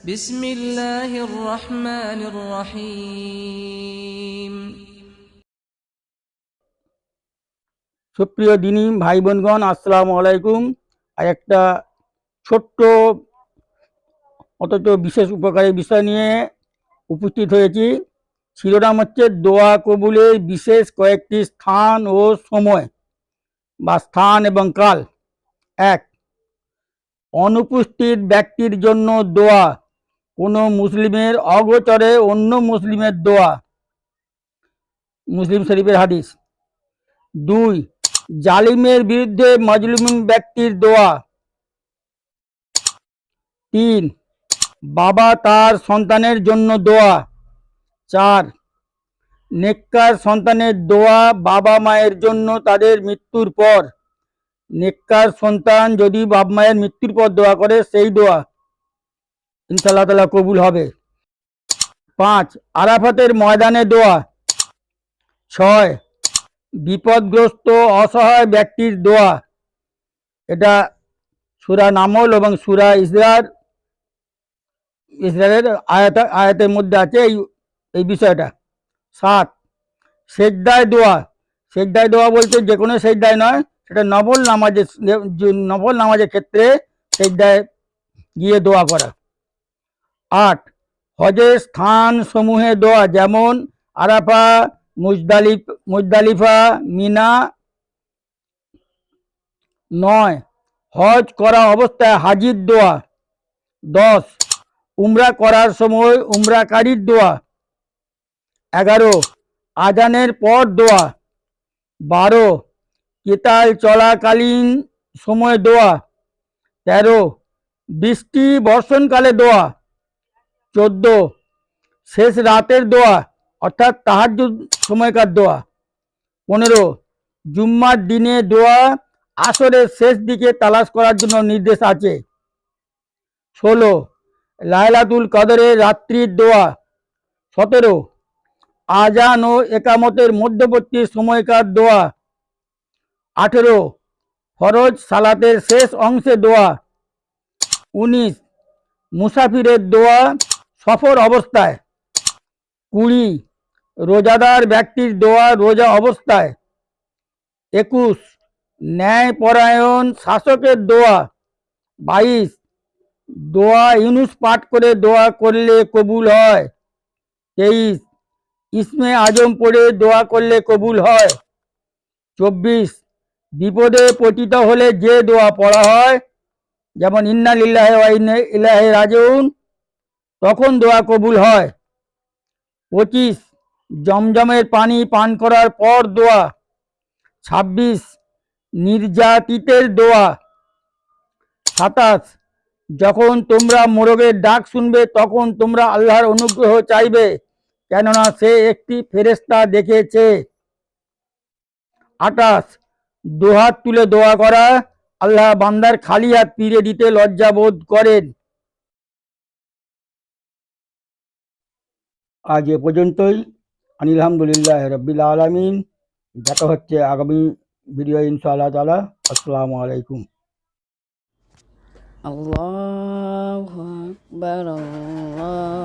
بسم الله الرحمن الرحيم সুপ্রিয় দিনী ভাই বোনগণ আসসালামু আলাইকুম আর একটা ছোট্ট অথচ বিশেষ উপকারী বিষয় নিয়ে উপস্থিত হয়েছি শিরোনাম হচ্ছে দোয়া কবুলের বিশেষ কয়েকটি স্থান ও সময় বা স্থান এবং কাল এক অনুপস্থিত ব্যক্তির জন্য দোয়া কোনো মুসলিমের অগোচরে অন্য মুসলিমের দোয়া। মুসলিম শরীফের হাদিস। দুই, জালিমের বিরুদ্ধে মজলুম ব্যক্তির দোয়া। তিন, বাবা তার সন্তানের জন্য দোয়া। চার, নেককার সন্তানের দোয়া বাবা মায়ের জন্য তাদের মৃত্যুর পর। নেককার সন্তান যদি বাবা মায়ের মৃত্যুর পর দোয়া করে, সেই দোয়া। ইনশাল্লাহ তালা কবুল হবে। পাঁচ, আরাফাতের ময়দানে দোয়া। ছয়, বিপদগ্রস্ত, অসহায় ব্যক্তির দোয়া। এটা সুরা নামল এবং সুরা ইসরার ইসরায়েলের আয়াত, আয়াতের মধ্যে আছে এই এই বিষয়টা। সাত, সেজদায় দোয়া। সেজদায় দোয়া বলতে যে কোনো সেজদায় নয়, সেটা নবল নামাজের নবল নামাজের ক্ষেত্রে সেজদায় গিয়ে দোয়া করা। আট। হজের স্থান সমূহে দোয়া, যেমন আরাফা, মুজদালিফ, মুজদালিফা, মিনা। নয়। হজ করা অবস্থায় হাজির দোয়া। দশ। উমরা করার সময় উমরাকারীর দোয়া। এগারো। আজানের পর দোয়া। বারো। কেতাল চলাকালীন সময় দোয়া। তেরো। বৃষ্টি বর্ষণকালে দোয়া। চোদ্দ। শেষ রাতের দোয়া, অর্থাৎ তাহাজ্জুদ সময়কার দোয়া। পনেরো। জুম্মার দিনে দোয়া আসরের শেষ দিকে তালাশ করার জন্য নির্দেশ আছে। ষোলো। লায়লাতুল কদরের রাত্রির দোয়া। সতেরো। আজান ও একামতের মধ্যবর্তী সময়কার দোয়া। আঠেরো। ফরজ সালাতের শেষ অংশে দোয়া। উনিশ। মুসাফিরের দোয়া সফর অবস্থায়। কুড়ি, রোজাদার ব্যক্তির দোয়া রোজা অবস্থায়। একুশ, ন্যায়পরায়ণ শাসকের দোয়া। বাইশ, দোয়া ইউনুস পাঠ করে দোয়া করলে কবুল হয়। তেইশ, ইসমে আজম পড়ে দোয়া করলে কবুল হয়। চব্বিশ, বিপদে পতিত হলে যে দোয়া পড়া হয়, যেমন, ইন্না লিল্লাহে ইলাহে রাজিউন। তখন দোয়া কবুল হয়। পঁচিশ, জমজমের পানি পান করার পর দোয়া। ছাব্বিশ, নির্যাতিতের দোয়া। সাতাশ, যখন তোমরা মোরগের ডাক শুনবে, তখন তোমরা আল্লাহর অনুগ্রহ চাইবে, কেননা সে একটি ফেরেস্তা দেখেছে আটাশ দোহাত তুলে দোয়া করা। আল্লাহ বান্দার খালি হাত ফিরে দিতে লজ্জা বোধ করেন। আজ এ পর্যন্তই আলহামদুলিল্লাহ রবিল আলমিন দেখা হচ্ছে আগামী ভিডিও ইনশাআল্লাহ তালা আসসালামু আলাইকুম الله أكبر الله